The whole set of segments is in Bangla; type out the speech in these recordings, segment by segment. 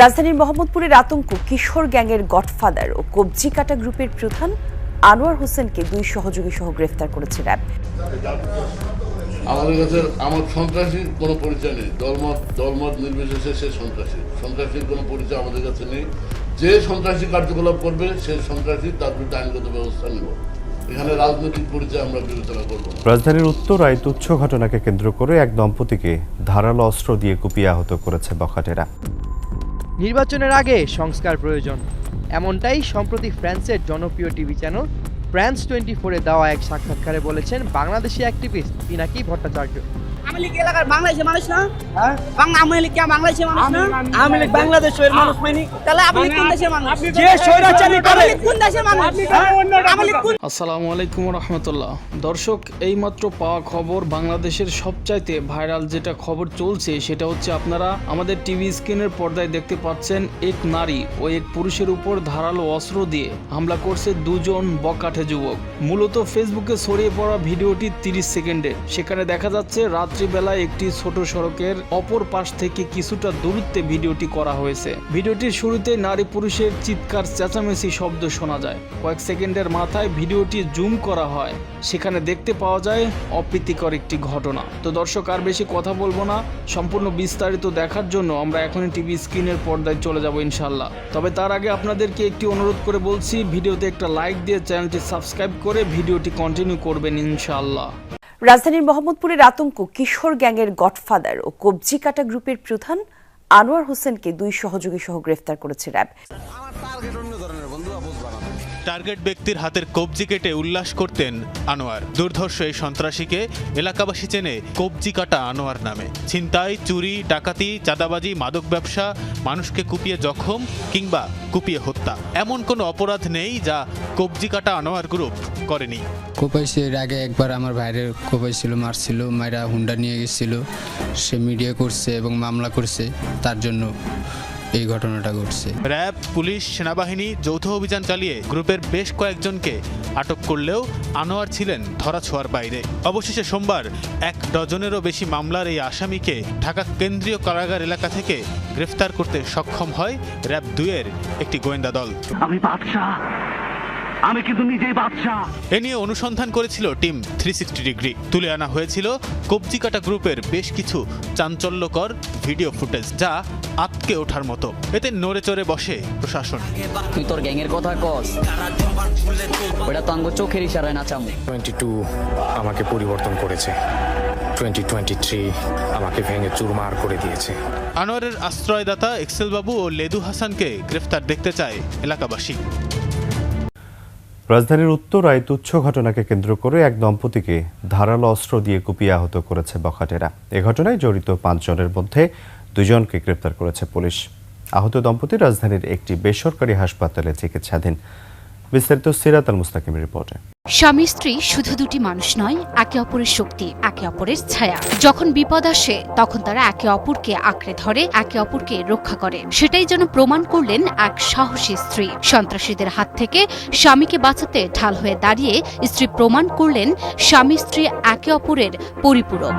রাজধানীর মোহাম্মদপুরের আতঙ্ক কিশোর গ্যাংয়ের গডফাদার ও কবজি কাটা গ্রুপের প্রধান আনোয়ার হোসেনকে দুই সহযোগী সহ গ্রেফতার করেছে র্যাব। আমাদের কাছে আমার সন্ত্রাসীর কোনো পরিচয় নেই। দলমত দলমত নির্বিশেষে সে সন্ত্রাসী। সন্ত্রাসীর কোনো পরিচয় আমাদের কাছে নেই। যে সন্ত্রাসী কার্যকলাপ করবে সে সন্ত্রাসী তার বিরুদ্ধে আইনগত ব্যবস্থা নেব। এখানে রাজনৈতিক পরিচয় আমরা বিবেচনা করব রাজধানীর উত্তরায় তুচ্ছ ঘটনাকে কেন্দ্র করে এক দম্পতিকে ধারালো অস্ত্র দিয়ে কুপিয়ে আহত করেছে বখাটেরা। নির্বাচনের আগে সংস্কার প্রয়োজন। এমনটাই সম্প্রতি ফ্রান্সের জনপ্রিয় টিভি চ্যানেল ফ্রান্স টোয়েন্টি ফোরে দেওয়া এক সাক্ষাৎকারে বলেছেন, বাংলাদেশি অ্যাক্টিভিস্ট পিনাকি ভট্টাচার্য। আওয়ামী লীগ এলাকার বাংলাদেশের মানুষ না? বাংলা আওয়ামী লীগ কে বাংলাদেশের মানুষ না? আওয়ামী লীগ বাংলাদেশের মানুষ মানে তাহলে আওয়ামী কোন দেশের মানুষ? যে স্বৈরাচারী করে কোন দেশের মানুষ? হ্যাঁ? আওয়ামী কোন আসসালামু আলাইকুম রহমতুল্লাহ। দর্শক এইমাত্র পাওয়া খবর বাংলাদেশের সবচাইতে ভাইরাল যেটা খবর চলছে সেটা হচ্ছে আপনারা আমাদের টিভি স্ক্রিনের পর্দায় দেখতে পাচ্ছেন এক নারী ও এক পুরুষের উপর ধারালো অস্ত্র দিয়ে হামলা করছে দুজন বকাঠে যুবক। মূলত ফেসবুকে ছড়িয়ে পড়া ভিডিওটি তিরিশ সেকেন্ডের। সেখানে দেখা যাচ্ছে রাত্রিবেলায় একটি ছোট সড়কের অপর পাশ থেকে কিছুটা দূরত্বে ভিডিওটি করা হয়েছে। ভিডিওটির শুরুতে নারী পুরুষের চিৎকার, চেঁচামেচি শব্দ শোনা যায়। কয়েক সেকেন্ডের মাথায় ভিডিওটি জুম করা হয়। সেখানে দেখতে পাওয়া যায় অপ্রীতিকর একটি ঘটনা। তো দর্শক, আর বেশি কথা বলব না। সম্পূর্ণ বিস্তারিত দেখার জন্য আমরা এখনই টিভি স্ক্রিনের পর্দায় চলে যাব ইনশাল্লাহ তবে তার আগে আপনাদেরকে একটি অনুরোধ করে বলছি, ভিডিওতে একটা লাইক দিয়ে চ্যানেলটি সাবস্ক্রাইব করে ভিডিওটি কন্টিনিউ করবেন ইনশাআল্লাহ। রাজধানীর মোহাম্মদপুরের আতঙ্ক কিশোর গ্যাংয়ের গডফাদার ও কবজি কাটা গ্রুপের প্রধান আনোয়ার হোসেনকে দুই সহযোগী সহ গ্রেফতার করেছে র্যাব। টার্গেট ব্যক্তির হাতের কবজি কেটে উল্লাস করতেন আনোয়ার। দুর্ধর্ষ এই সন্ত্রাসীকে এলাকাবাসী চেনে কবজি কাটা আনোয়ার নামে। ছিনতাই, চুরি, ডাকাতি, চাঁদাবাজি, মাদক ব্যবসা, মানুষকে কুপিয়ে জখম কিংবা কুপিয়ে হত্যা। এমন কোনো অপরাধ নেই যা কবজি কাটা আনোয়ার গ্রুপ করেনি। কোপাইছে এর আগে একবার আমার ভাইয়ের কোপাইছিল, মারছিল মায়েরা হুন্ডা নিয়ে গেছিল। সে মিডিয়া করছে এবং মামলা করছে তার জন্য। এই ঘটনাটা ঘটছে। র্যাব পুলিশ সেনাবাহিনী যৌথ অভিযান চালিয়ে গ্রুপের বেশ কয়েকজনকে আটক করলেও আনোয়ার ছিলেন ধরাছোঁয়ার বাইরে। অবশেষে সোমবার এক ডজনেরও বেশি মামলার এই আসামিকে ঢাকা কেন্দ্রীয় কারাগার এলাকা থেকে গ্রেফতার করতে সক্ষম হয় র্যাব দুয়ের একটি গোয়েন্দা দল। আমি বাদশাহ। আমি কিন্তু নিজেই বাদশাহ এ নিয়ে অনুসন্ধান করেছিল টিম থ্রি সিক্সটি ডিগ্রি। তুলে আনা হয়েছিল কবজি কাটা গ্রুপের বেশ কিছু চাঞ্চল্যকর ভিডিও ফুটেজ যা আটকে ওঠার মতো। এতে নড়ে চড়ে বসে প্রশাসন। তুই তোর গ্যাংয়ের কথা কস। ওটা তো আঙ্গ চোখের ইশারায় নাচামু। টোয়েন্টি টু আমাকে পরিবর্তন করেছে। টোয়েন্টি টোয়েন্টি থ্রি আমাকে ভেঙে চুরমার করে দিয়েছে। আনোয়ারের আশ্রয়দাতা এক্সেল বাবু ও লেদু হাসানকে গ্রেফতার দেখতে চায় এলাকাবাসী। রাজধানীর উত্তরায় তুচ্ছ ঘটনাকে কেন্দ্র করে এক দম্পতিকে ধারালো অস্ত্র দিয়ে কুপিয়ে আহত করেছে বখাটেরা। এ ঘটনায় জড়িত পাঁচজনের মধ্যে দুজনকে গ্রেপ্তার করেছে পুলিশ। আহত দম্পতি রাজধানীর একটি বেসরকারি হাসপাতালে চিকিৎসাধীন। বিস্তারিত সিরাত আল মুস্তাকিমের রিপোর্টে। স্বামী স্ত্রী শুধু দুটি মানুষ নয়, একে অপরের শক্তি, একে অপরের ছায়া। যখন বিপদ আসে, তখন তারা একে অপরকে আঁকড়ে ধরে, একে অপরকে রক্ষা করে। সেটাই যেন প্রমাণ করলেন এক সাহসী স্ত্রী। সন্ত্রাসীদের হাত থেকে স্বামীকে বাঁচাতে ঢাল হয়ে দাঁড়িয়ে স্ত্রী প্রমাণ করলেন স্বামী স্ত্রী একে অপরের পরিপূরক।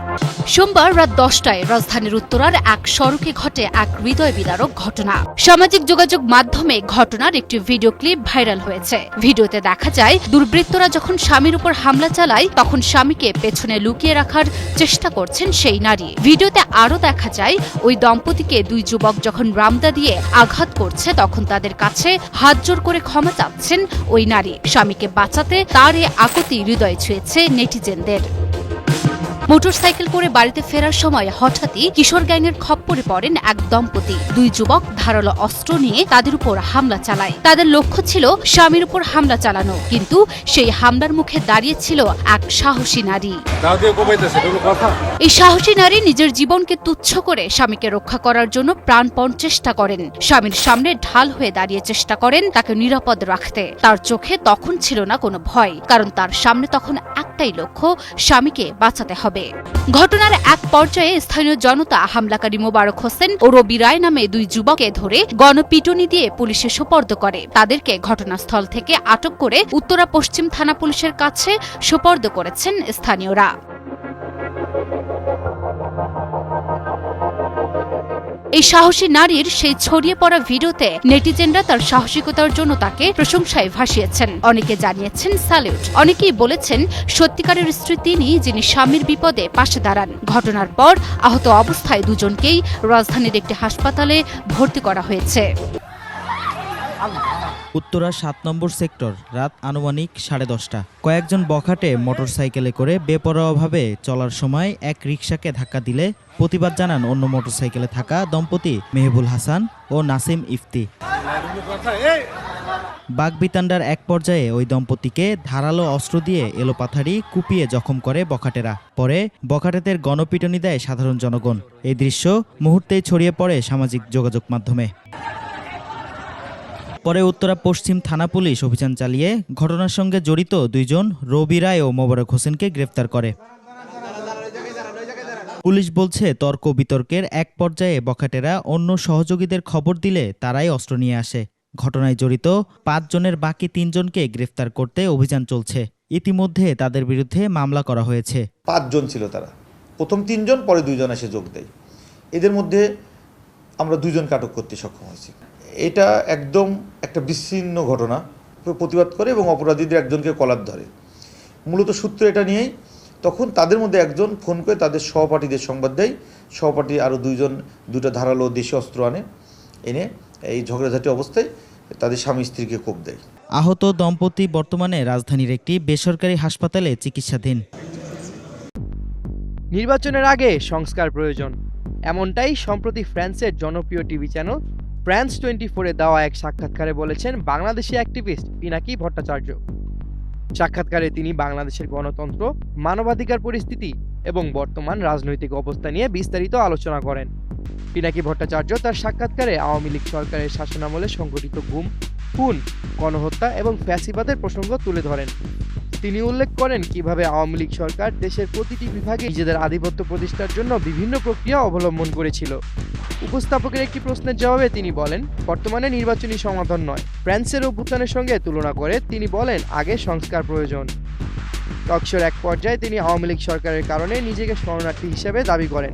সোমবার রাত দশটায় রাজধানীর উত্তরার এক সড়কে ঘটে এক হৃদয় বিদারক ঘটনা। সামাজিক যোগাযোগ মাধ্যমে ঘটনার একটি ভিডিও ক্লিপ ভাইরাল হয়েছে। ভিডিওতে দেখা যায়, দুর্বৃত্তরা যখন স্বামীর উপর হামলা চালায়, তখন স্বামীকে পেছনে লুকিয়ে রাখার চেষ্টা করছেন সেই নারী। ভিডিওতে আরও দেখা যায়, ওই দম্পতিকে দুই যুবক যখন রামদা দিয়ে আঘাত করছে, তখন তাদের কাছে হাত জোর করে ক্ষমা চাচ্ছেন ওই নারী। স্বামীকে বাঁচাতে তার এ আকতি হৃদয় ছুঁয়েছে নেটিজেনদের। মোটরসাইকেল করে বাড়িতে ফেরার সময় হঠাৎই কিশোর গ্যাংয়ের খপ্পরে পড়েন এক দম্পতি। দুই যুবক ধারালো অস্ত্র নিয়ে তাদের উপর হামলা চালায়। তাদের লক্ষ্য ছিল স্বামীর উপর হামলা চালানো কিন্তু সেই হামলার মুখে দাঁড়িয়েছিল এক সাহসী নারী। এই সাহসী নারী নিজের জীবনকে তুচ্ছ করে স্বামীকে রক্ষা করার জন্য প্রাণপণ চেষ্টা করেন। স্বামীর সামনে ঢাল হয়ে দাঁড়িয়ে চেষ্টা করেন তাকে নিরাপদ রাখতে। তার চোখে তখন ছিল না কোনো ভয় কারণ তার সামনে তখন একটাই লক্ষ্য স্বামীকে বাঁচাতে হবে। ঘটনার এক পর্যায়ে স্থানীয় জনতা, হামলাকারী মোবারক হোসেন ও রবি রায় নামে দুই যুবকে ধরে গণপিটুনি দিয়ে পুলিশে সোপর্দ করে। তাদেরকে ঘটনাস্থল থেকে আটক করে উত্তরা পশ্চিম থানা পুলিশের কাছে সোপর্দ করেছেন স্থানীয়রা। এই সাহসী নারীর সেই ছড়িয়ে পড়া ভিডিওতে নেটিজেনরা তার সাহসিকতার জন্য তাকে প্রশংসায় ভাসিয়েছেন। অনেকে জানিয়েছেন, স্যালিউট। অনেকেই বলেছেন, সত্যিকারের স্ত্রী তিনি, যিনি স্বামীর বিপদে পাশে দাঁড়ান। ঘটনার পর আহত অবস্থায় দুজনকেই রাজধানীর একটি হাসপাতালে ভর্তি করা হয়েছে। উত্তরা সাত নম্বর সেক্টর, রাত আনুমানিক সাড়ে দশটা। কয়েকজন বখাটে মোটরসাইকেলে করে বেপরোয়াভাবে চলার সময় এক রিকশাকে ধাক্কা দিলে প্রতিবাদ জানান অন্য মোটরসাইকেলে থাকা দম্পতি মেহবুল হাসান ও নাসিম ইফতি। বাগবিতান্ডার এক পর্যায়ে ওই দম্পতিকে ধারালো অস্ত্র দিয়ে এলোপাথারি কুপিয়ে জখম করে বখাটেরা। পরে বখাটেদের গণপিটনি দেয় সাধারণ জনগণ। এই দৃশ্য মুহূর্তেই ছড়িয়ে পড়ে সামাজিক যোগাযোগ মাধ্যমে। পরে উত্তরা পশ্চিম থানা পুলিশ অভিযান চালিয়ে ঘটনার সঙ্গে জড়িত দুইজন রবি রায় ও মোবারক হোসেনকে গ্রেফতার করে। পুলিশ বলছে, তর্ক বিতর্কের এক পর্যায়ে বখাটেরা অন্য সহযোগীদের খবর দিলে তারাই অস্ত্র নিয়ে আসে। ঘটনায় জড়িত পাঁচজনের বাকি তিনজনকে গ্রেফতার করতে অভিযান চলছে। ইতিমধ্যে তাদের বিরুদ্ধে মামলা করা হয়েছে। পাঁচজন ছিল তারা। প্রথম তিনজন, পরে দুইজন এসে যোগ দেয়। এদের মধ্যে আমরা দুইজনকে আটক করতে সক্ষম হয়েছি। এটা একদম একটা বিচ্ছিন্ন ঘটনা প্রতিবাদ করে এবং অপরাধীদের একজনকে কলার ধরে। মূলত সূত্র এটা নিয়েই তখন তাদের মধ্যে একজন ফোন করে তাদের সহপাঠীদের সংবাদ দেয়। সহপাঠী আরও দুইজন দুটো ধারালো দেশি অস্ত্র আনে এনে এই ঝগড়াঝাটি অবস্থায় তাদের স্বামী স্ত্রীকে কোপ দেয়। আহত দম্পতি বর্তমানে রাজধানীর একটি বেসরকারি হাসপাতালে চিকিৎসাধীন। নির্বাচনের আগে সংস্কার প্রয়োজন। এমনটাই সম্প্রতি ফ্রান্সের জনপ্রিয় টিভি চ্যানেল ফ্রান্স টোয়েন্টি ফোরে দেওয়া এক সাক্ষাৎকারে বলেছেন, বাংলাদেশি অ্যাক্টিভিস্ট পিনাকি ভট্টাচার্য। সাক্ষাৎকারে তিনি বাংলাদেশের গণতন্ত্র, মানবাধিকার পরিস্থিতি এবং বর্তমান রাজনৈতিক অবস্থা নিয়ে বিস্তারিত আলোচনা করেন। পিনাকি ভট্টাচার্য তার সাক্ষাৎকারে আওয়ামী লীগ সরকারের শাসনামলে সংঘটিত গুম, খুন, গণহত্যা এবং ফ্যাসিবাদের প্রসঙ্গ তুলে ধরেন। তিনি উল্লেখ করেন কীভাবে আওয়ামী লীগ সরকার দেশের প্রতিটি বিভাগে নিজেদের আধিপত্য প্রতিষ্ঠার জন্য বিভিন্ন প্রক্রিয়া অবলম্বন করেছিল। উপস্থাপকের একটি প্রশ্নের জবাবে তিনি বলেন, বর্তমানে নির্বাচনী সমাধান নয়। ফ্রান্সের অভ্যুত্থানের সঙ্গে তুলনা করে তিনি বলেন, আগে সংস্কার প্রয়োজন। টকশোর এক পর্যায়ে তিনি আওয়ামী লীগ সরকারের কারণে নিজেকে শরণার্থী হিসেবে দাবি করেন।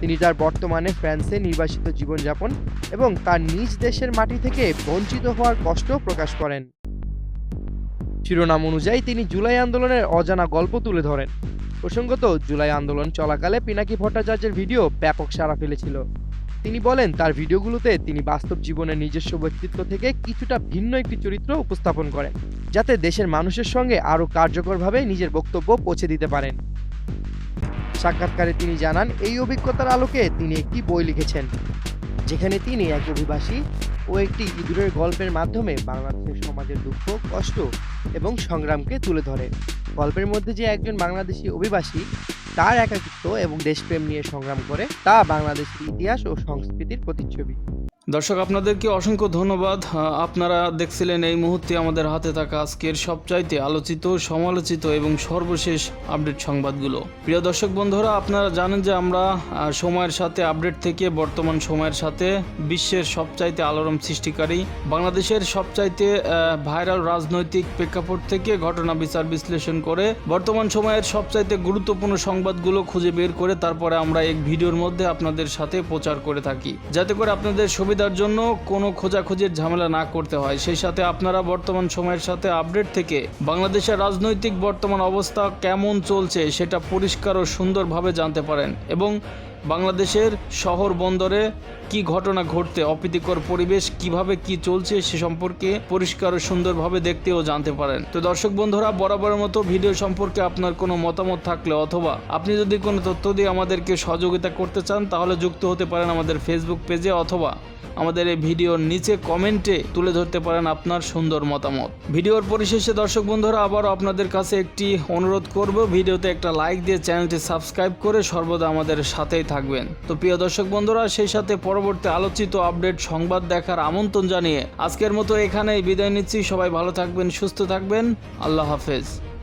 তিনি তার বর্তমানে ফ্রান্সে নির্বাসিত জীবনযাপন এবং তার নিজ দেশের মাটি থেকে বঞ্চিত হওয়ার কষ্ট প্রকাশ করেন। শিরোনাম অনুযায়ী তিনি জুলাই আন্দোলনের অজানা গল্প তুলে ধরেন। প্রসঙ্গত, জুলাই আন্দোলন চলাকালে পিনাকি ভট্টাচার্যের ভিডিও ব্যাপক সাড়া ফেলেছিল। তিনি বলেন, তার ভিডিওগুলোতে তিনি বাস্তব জীবনের নিজস্ব ব্যক্তিত্ব থেকে কিছুটা ভিন্ন একটি চরিত্র উপস্থাপন করেন, যাতে দেশের মানুষের সঙ্গে আরও কার্যকরভাবে নিজের বক্তব্য পৌঁছে দিতে পারেন। সাক্ষাৎকারে তিনি জানান, এই অভিজ্ঞতার আলোকে তিনি একটি বই লিখেছেন, যেখানে তিনি এক অভিবাসী ও একটি ইঁদুরের গল্পের মাধ্যমে বাংলাদেশের সমাজের দুঃখ, কষ্ট এবং সংগ্রামকে তুলে ধরে। গল্পের মধ্যে যে একজন বাংলাদেশি অভিবাসী, তার একাকিত্ব এবং দেশপ্রেম নিয়ে সংগ্রাম করে, তা বাংলাদেশের ইতিহাস ও সংস্কৃতির প্রতিচ্ছবি। দর্শক, আপনাদেরকে অসংখ্য ধন্যবাদ। আপনারা দেখছিলেন এই মুহূর্তে আমাদের হাতে থাকা আজকের সবচাইতে আলোচিত, সমালোচিত এবং সর্বশেষ আপডেট সংবাদগুলো। প্রিয় দর্শক বন্ধুরা, আপনারা জানেন যে আমরা সময়ের সাথে আপডেট থেকে বর্তমান সময়ের সাথে বিশ্বের সবচাইতে আলোড়ন সৃষ্টিকারী, বাংলাদেশের সবচাইতে ভাইরাল রাজনৈতিক প্রেক্ষাপট থেকে ঘটনা বিচার বিশ্লেষণ করে বর্তমান সময়ের সবচাইতে গুরুত্বপূর্ণ সংবাদগুলো খুঁজে বের করে তারপরে আমরা এক ভিডিওর মধ্যে আপনাদের সাথে প্রচার করে থাকি। যাতে করে আপনাদের সুবিধার জন্য কোনো খোঁজাখুঁজির ঝামেলা না করতে হয়। সেই সাথে আপনারা বর্তমান সময়ের সাথে আপডেট থেকে বাংলাদেশের রাজনৈতিক বর্তমান অবস্থা কেমন চলছে সেটা পরিষ্কার ও সুন্দরভাবে জানতে পারেন। এবং বাংলাদেশের শহর বন্দরে কি ঘটনা ঘটতে অপ্রীতিকর পরিবেশ, কীভাবে কি চলছে সে সম্পর্কে পরিষ্কার ও সুন্দরভাবে দেখতে ও জানতে পারেন। তো দর্শক বন্ধুরা, বরাবরের মতো ভিডিও সম্পর্কে আপনার কোনো মতামত থাকলে অথবা আপনি যদি কোনো তথ্য দিয়ে আমাদেরকে সহযোগিতা করতে চান, তাহলে যুক্ত হতে পারেন আমাদের ফেসবুক পেজে অথবা আমাদের এই ভিডিওর নিচে কমেন্টে তুলে ধরতে পারেন আপনার সুন্দর মতামত। ভিডিওর পরিশেষে দর্শক বন্ধুরা, আবারও আপনাদের কাছে একটি অনুরোধ করব, ভিডিওতে একটা লাইক দিয়ে চ্যানেলটি সাবস্ক্রাইব করে সর্বদা আমাদের সাথেই থাকবেন। তো প্রিয় দর্শক বন্ধুরা, সেই সাথে পরবর্তী আলোচিত আপডেট সংবাদ দেখার আমন্ত্রণ জানিয়ে আজকের মতো এখানেই বিদায় নিচ্ছি। সবাই ভালো থাকবেন, সুস্থ থাকবেন। আল্লাহ হাফেজ।